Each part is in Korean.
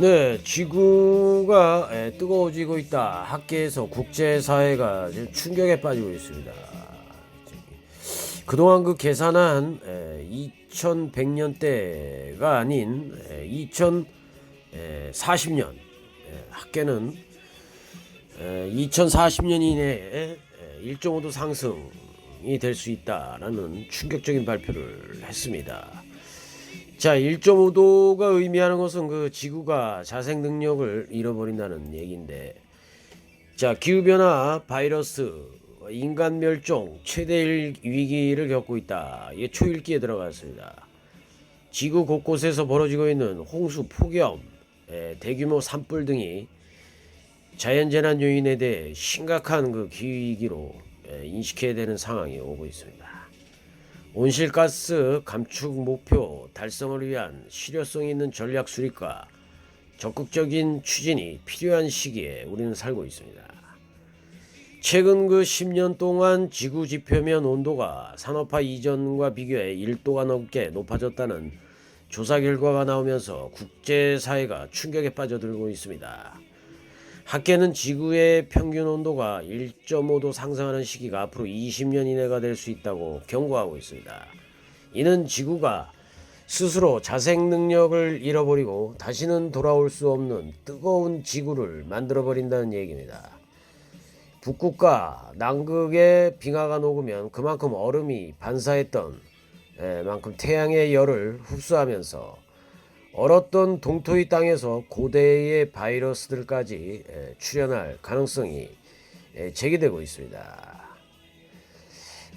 네, 지구가 에, 뜨거워지고 있다. 학계에서 국제사회가 지금 충격에 빠지고 있습니다. 그동안 그 계산한 2100년대가 아닌 2040년 학계는 2040년 이내에 1.5도 상승이 될 수 있다라는 충격적인 발표를 했습니다. 자, 1.5도가 의미하는 것은 그 지구가 자생 능력을 잃어버린다는 얘기인데, 자, 기후변화, 바이러스, 인간 멸종, 최대 위기를 겪고 있다. 이게 초일기에 들어갔습니다. 지구 곳곳에서 벌어지고 있는 홍수, 폭염, 에, 대규모 산불 등이 자연재난 요인에 대해 심각한 그 기후위기로 에, 인식해야 되는 상황이 오고 있습니다. 온실가스 감축 목표 달성을 위한 실효성 있는 전략 수립과 적극적인 추진이 필요한 시기에 우리는 살고 있습니다. 최근 그 10년 동안 지구 지표면 온도가 산업화 이전과 비교해 1도가 넘게 높아졌다는 조사 결과가 나오면서 국제사회가 충격에 빠져들고 있습니다. 학계는 지구의 평균 온도가 1.5도 상승하는 시기가 앞으로 20년 이내가 될 수 있다고 경고하고 있습니다. 이는 지구가 스스로 자생 능력을 잃어버리고 다시는 돌아올 수 없는 뜨거운 지구를 만들어버린다는 얘기입니다. 북극과 남극의 빙하가 녹으면 그만큼 얼음이 반사했던 에, 만큼 태양의 열을 흡수하면서 얼었던 동토의 땅에서 고대의 바이러스들까지 에, 출현할 가능성이 에, 제기되고 있습니다.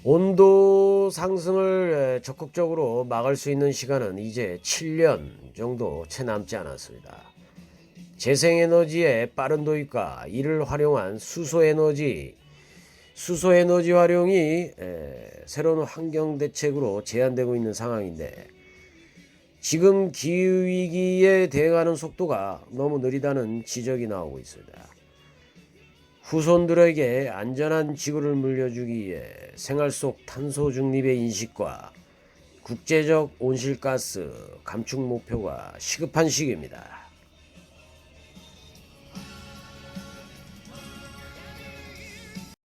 온도 상승을 에, 적극적으로 막을 수 있는 시간은 이제 7년 정도 채 남지 않았습니다. 재생에너지의 빠른 도입과 이를 활용한 수소에너지, 수소에너지 활용이 에, 새로운 환경 대책으로 제한되고 있는 상황인데 지금 기후위기에 대응하는 속도가 너무 느리다는 지적이 나오고 있습니다. 후손들에게 안전한 지구를 물려주기 위해 생활 속 탄소 중립의 인식과 국제적 온실가스 감축 목표가 시급한 시기입니다.